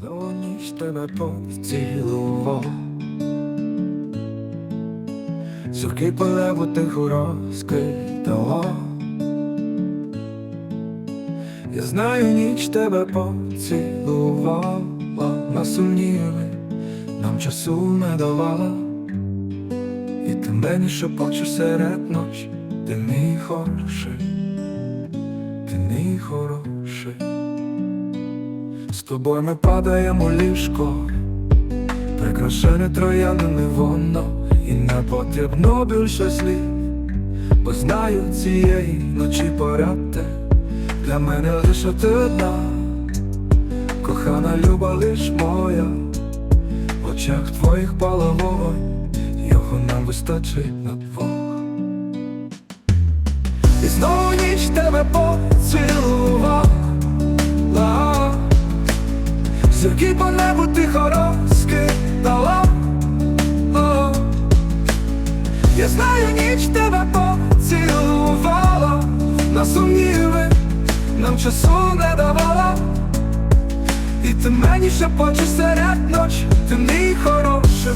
Знову ніч тебе поцілував Зірки по небу тихо розкидала Я знаю, ніч тебе поцілувала. На сумніви нам часу не давала. І ти мені шепочеш серед ночі Ти мій хороший, ти мій хороший тобою ми падаємо ліжко, прикрашене троянами воно, і не потрібно більше слів, бо знаю цієї ночі порядок для мене лише ти одна, кохана люба лиш моя, в очах твоїх пала його нам вистачить на двох. І знову ніч тебе поцілувала Зірки по небу тихо розкидала. О, Я знаю, ніч тебе поцілувала. На сумніви нам часу не давала. І ти мені шепочеш серед ночі. Ти мій хороший,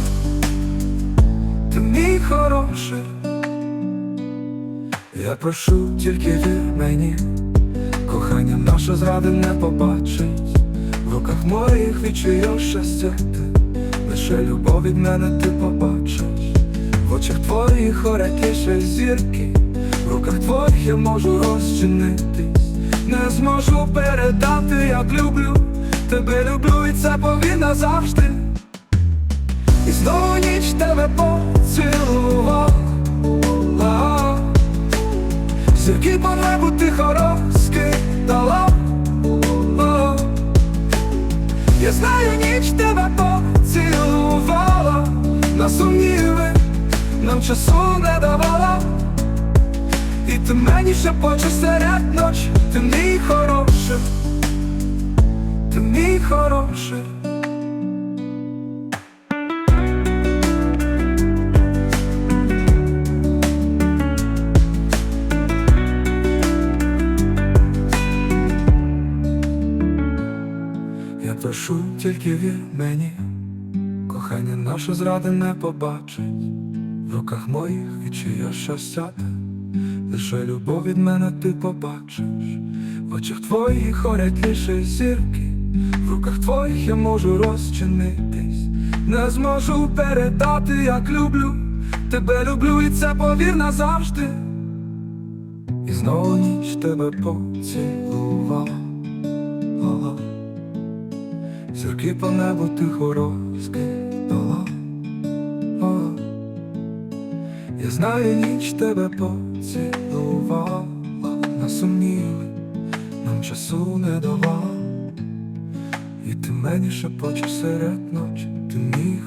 ти мій хороший. Я прошу тільки вір мені. Кохання наше зради не побачить В руках моїх відчуєш щастя. Ти Лише любов від мене ти побачиш. В очах твоїх горять лише зірки. В руках твоїх я можу розчинитись. Не зможу передати, як люблю. Тебе люблю і це повинна завжди. І знову ніч тебе поцілувала. Зірки по небу тихо розкидала Я знаю, ніч тебе поцілувала. На сумніви нам часу не давала. І ти мені шепочеш серед ночі. Ти мій хороший, ти мій хороший Прошу тільки вір мені, кохання наше зради не побачить, в руках моїх відчує щастя ти, лише любов від мене ти побачиш, в очах твоїх хорять лише зірки, в руках твоїх я можу розчинитись, не зможу передати, як люблю, тебе люблю, і це повір назавжди. І знову ніч тебе поцілувала. Зірки по небу тихо розкидало О, Я знаю, ніч тебе поцілувала. На сумніви нам часу не давала. І ти мені шепочеш серед ночі Ти хороший